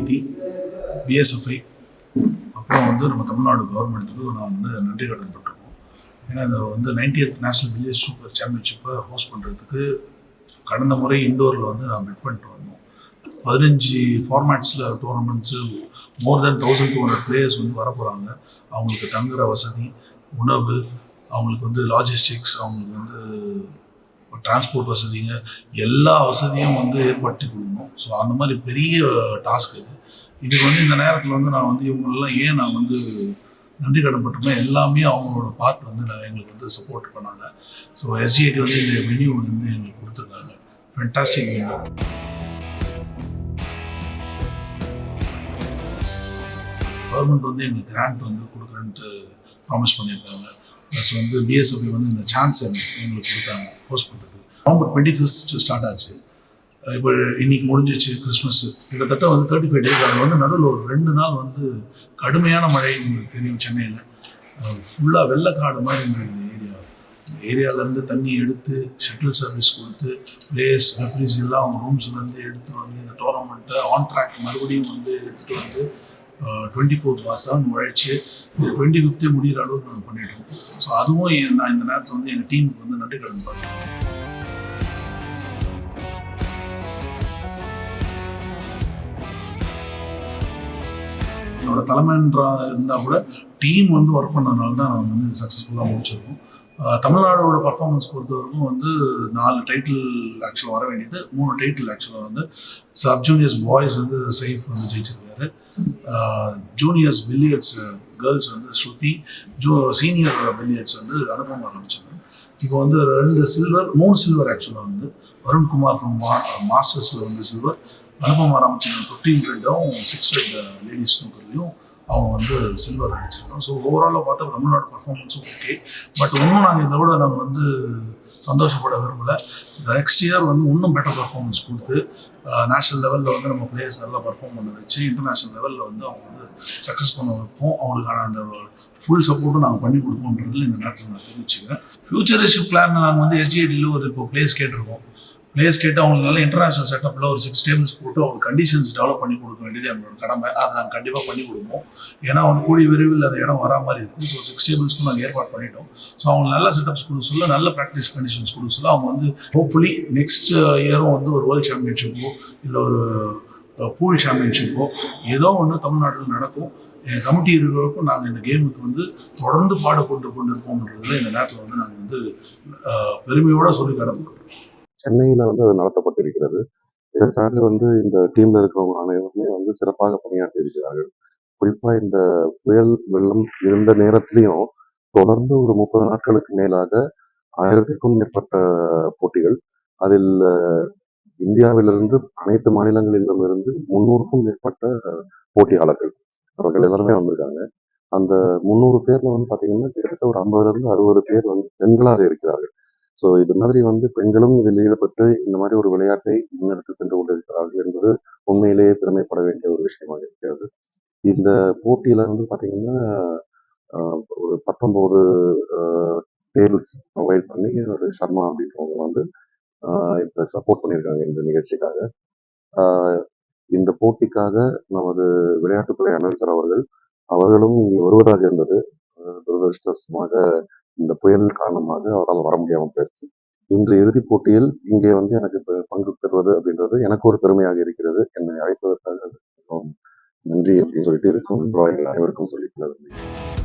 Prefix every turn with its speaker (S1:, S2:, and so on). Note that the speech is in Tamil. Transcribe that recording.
S1: ஐடி பிஎஸ்எஃப்ஐ அப்புறம் வந்து நம்ம தமிழ்நாடு கவர்மெண்ட்டுக்கு நான் வந்து நன்றி கடன் பட்டிருக்கோம். ஏன்னா இந்த வந்து நைன்டியத் நேஷனல் வில்லேஜ் சூப்பர் சாம்பியன்ஷிப்பை ஹோஸ்ட் பண்ணுறதுக்கு கடந்த முறை இண்டோரில் வந்து நான் பிட் பண்ணிட்டு வந்தோம். பதினஞ்சு ஃபார்மேட்ஸில் tournaments more than thousand two hundred players வந்து வரப்போகிறாங்க அவங்களுக்கு தங்குற வசதி உணவு அவங்களுக்கு வந்து லாஜிஸ்டிக்ஸ் அவங்களுக்கு வந்து டிரான்ஸ்போர்ட் வசதிங்க எல்லா வசதியும் வந்து ஏற்படுத்தி கொடுக்கணும் ஸோ அந்த மாதிரி பெரிய டாஸ்க் இது. வந்து இந்த நேரத்தில் வந்து நான் வந்து இவங்களெல்லாம் ஏன் நான் வந்து நன்றி கடன்பட்டிருக்கேன் எல்லாமே அவங்களோட பார்ட் வந்து நான் எங்களுக்கு வந்து சப்போர்ட் பண்ணாங்க. ஸோ எஸ்டிஐடி வந்து இந்த வென்யூ வந்து எங்களுக்கு கொடுத்துருக்காங்க. ஃபென்டாஸ்டிக் வென்யூ கவர்மெண்ட் வந்து எங்களுக்கு கிராண்ட் வந்து கொடுக்குறேன்ட்டு ப்ராமிஸ் பண்ணியிருக்காங்க. ப்ளஸ் வந்து பிஎஸ்எஃபி வந்து இந்த சான்ஸ் எங்களுக்கு கொடுத்தாங்க போஸ்ட் பண்ணுறதுக்கு நவம்பர் டுவெண்ட்டி ஃபிஃப்த் ஸ்டார்ட் ஆச்சு. இப்போ இன்னைக்கு முடிஞ்சிச்சு கிறிஸ்மஸ் கிட்டத்தட்ட வந்து தேர்ட்டி ஃபைவ் டேஸ் அதில் வந்து நடுவில் ஒரு ரெண்டு நாள் வந்து கடுமையான மழை உங்களுக்கு தெரியும் சென்னையில். ஃபுல்லாக வெள்ளக்காடு மாதிரி இருந்தது இந்த ஏரியா ஏரியாவிலேருந்து தண்ணி எடுத்து ஷட்டில் சர்வீஸ் கொடுத்து பிளேயர்ஸ் ரெஃப்ரிஸ் எல்லாம் அவங்க ரூம்ஸ்லேருந்து எடுத்துகிட்டு வந்து இந்த டோர்னமெண்ட்டை ஆன் ட்ராக் மறுபடியும் வந்து எடுத்துகிட்டு வந்து டுவெண்ட்டி ஃபோர் பாஸாக செவன் உழைச்சி டுவெண்ட்டி ஃபிஃப்த்தே முடிகிற அளவுக்கு நாங்கள் பண்ணிட்டோம். ஸோ அதுவும் என் நான் இந்த நேரத்தில் வந்து எங்கள் டீமுக்கு வந்து நன்றி கடன் பார்த்தேன் என்னோட தலைமைன்றா இருந்தால் கூட டீம் வந்து ஒர்க் பண்ணதுனால தான் நாங்கள் வந்து சக்ஸஸ்ஃபுல்லாக முடிச்சிருக்கோம். தமிழ்நாடோட பர்ஃபார்மன்ஸ் பொறுத்த வரைக்கும் வந்து நாலு டைட்டில் ஆக்சுவலாக வர வேண்டியது. மூணு டைட்டில் ஆக்சுவலாக வந்து சப் ஜூனியர்ஸ் பாய்ஸ் வந்து சைஃப் வந்து ஜெயிச்சிருக்காரு. ஜூனியர்ஸ் பில்லியர்ட்ஸ் கேர்ள்ஸ் வந்து ஸ்ருதி ஜூ சீனியர் பில்லியர்ட்ஸ் வந்து அனுபவம் ஆரம்பிச்சாங்க இப்போ வந்து ரெண்டு சில்வர் மூணு சில்வர் ஆக்சுவலாக வந்து வருண்குமார் ஃப்ரம் மா மாஸ்டர்ஸில் வந்து சில்வர் அனுபவம் ஆரம்பிச்சாங்க ஃபிஃப்டீன் ரெண்டும் சிக்ஸ் ரெட் லேடிஸ் ஸ்னூக்கர்லையும் அவங்க வந்து சில்வர் அடிச்சிருக்காங்க. ஸோ ஓவராலாக பார்த்தா தமிழ்நாடு பர்ஃபார்மன்ஸும் ஓகே பட் இன்னும் நாங்கள் இதை விட நாங்கள் வந்து சந்தோஷப்பட விரும்பலை. நெக்ஸ்ட் இயர் வந்து இன்னும் பெட்டர் பர்ஃபார்மன்ஸ் கொடுத்து நேஷனல் லெவலில் வந்து நம்ம பிளேயர்ஸ் நல்லா பர்ஃபார்ம் பண்ண வச்சு இன்டர்நேஷ்னல் லெவலில் வந்து அவங்க வந்து சக்ஸஸ் பண்ண வைப்போம். அவங்களுக்கான அந்த ஃபுல் சப்போர்ட்டும் நாங்கள் பண்ணி கொடுப்போன்றதுல இந்த நேரத்தில் நான் தெரிவிச்சுக்கிறேன். ஃபியூச்சரிஸ்டிக் பிளான் நாங்கள் வந்து எஸ்டிஐடியில் ஒரு இப்போ பிளேஸ் கேட்டிருக்கோம். பிளேயர்ஸ் கேட்டு அவங்களால நல்ல இன்டர்நேஷனல் செட்டப்பில் ஒரு சிக்ஸ் டேபிள்ஸ் போட்டு அவங்க கண்டிஷன்ஸ் டெவலப் பண்ணி கொடுக்க வேண்டியது எங்களோட கடமை. அதை நாங்கள் கண்டிப்பாக பண்ணி கொடுப்போம். ஏன்னா அவங்க கூடிய விரைவில் அந்த இடம் வரா மாதிரி இருக்கும் ஸோ சிக்ஸ் டேபிள்ஸ்க்கும் நாங்கள் ஏற்பாடு பண்ணிட்டோம். ஸோ அவங்க நல்ல செட்டப்ஸ் கொடுக்க சொல்ல நல்ல ப்ராக்டிஸ் கண்டிஷன்ஸ் கொடுக்க சொல்ல அவங்க வந்து ஹோப்ஃபுல்லி நெக்ஸ்ட் இயரும் வந்து ஒரு வேர்ல்டு சாம்பியன்ஷிப்போ இல்லை ஒரு பூல் சாம்பியன்ஷிப்போ ஏதோ ஒன்று தமிழ்நாட்டில் நடக்கும். எங்கள் கமிட்டி இருக்கிறவருக்கும் நாங்கள் இந்த கேமுக்கு வந்து தொடர்ந்து பாடுபட்டு கொண்டு இருப்போம்ன்றதுல இந்த நேரத்தில் வந்து நாங்கள் வந்து பெருமையோடு சொல்லி கடமைப்பட்டோம்.
S2: சென்னையில வந்து அது நடத்தப்பட்டிருக்கிறது. இதற்காக வந்து இந்த டீம்ல இருக்கிறவங்க அனைவருமே வந்து சிறப்பாக பணியாற்றி இருக்கிறார்கள். குறிப்பா இந்த புயல் வெள்ளம் இருந்த நேரத்திலையும் தொடர்ந்து ஒரு முப்பது நாட்களுக்கு மேலாக ஆயிரத்திற்கும் மேற்பட்ட போட்டிகள். அதில் இந்தியாவிலிருந்து அனைத்து மாநிலங்களிலும் இருந்து முன்னூறுக்கும் மேற்பட்ட போட்டியாளர்கள் அவர்கள் எல்லாருமே வந்திருக்காங்க. அந்த முந்நூறு பேர்ல வந்து பாத்தீங்கன்னா கிட்டத்தட்ட ஒரு ஐம்பதுல இருந்து அறுபது பேர் வந்து பெண்களாக இருக்கிறார்கள். ஸோ இது மாதிரி வந்து பெண்களும் இதில் ஈடுபட்டு இந்த மாதிரி ஒரு விளையாட்டை முன்னெடுத்து சென்று கொண்டிருக்கிறார்கள் என்பது உண்மையிலேயே பெருமைப்பட வேண்டிய ஒரு விஷயமாக இருக்கிறது. இந்த போட்டியில வந்து பார்த்தீங்கன்னா ஒரு பத்தொன்பது டேபிள்ஸ் ப்ரொவைட் பண்ணி ஒரு சர்மா அப்படின்றவங்க வந்து இப்போ சப்போர்ட் பண்ணியிருக்காங்க இந்த நிகழ்ச்சிக்காக. இந்த போட்டிக்காக நமது விளையாட்டுத்துறை அமைச்சர் அவர்கள் அவர்களும் இங்கே வருவதாக இருந்தது. துரதிருஷ்டமாக இந்த புயல் காரணமாக அவரால் வர முடியாமல் போயிடுச்சு இன்று இறுதிப் போட்டியில் இங்கே வந்து எனக்கு பங்கு பெறுவது அப்படின்றது எனக்கு ஒரு பெருமையாக இருக்கிறது. என்னை அழைப்பதற்காக நன்றி அப்படின்னு சொல்லிட்டு இருக்கும். அனைவருக்கும் சொல்லிக்கொள்ள விரும்புகிறேன்.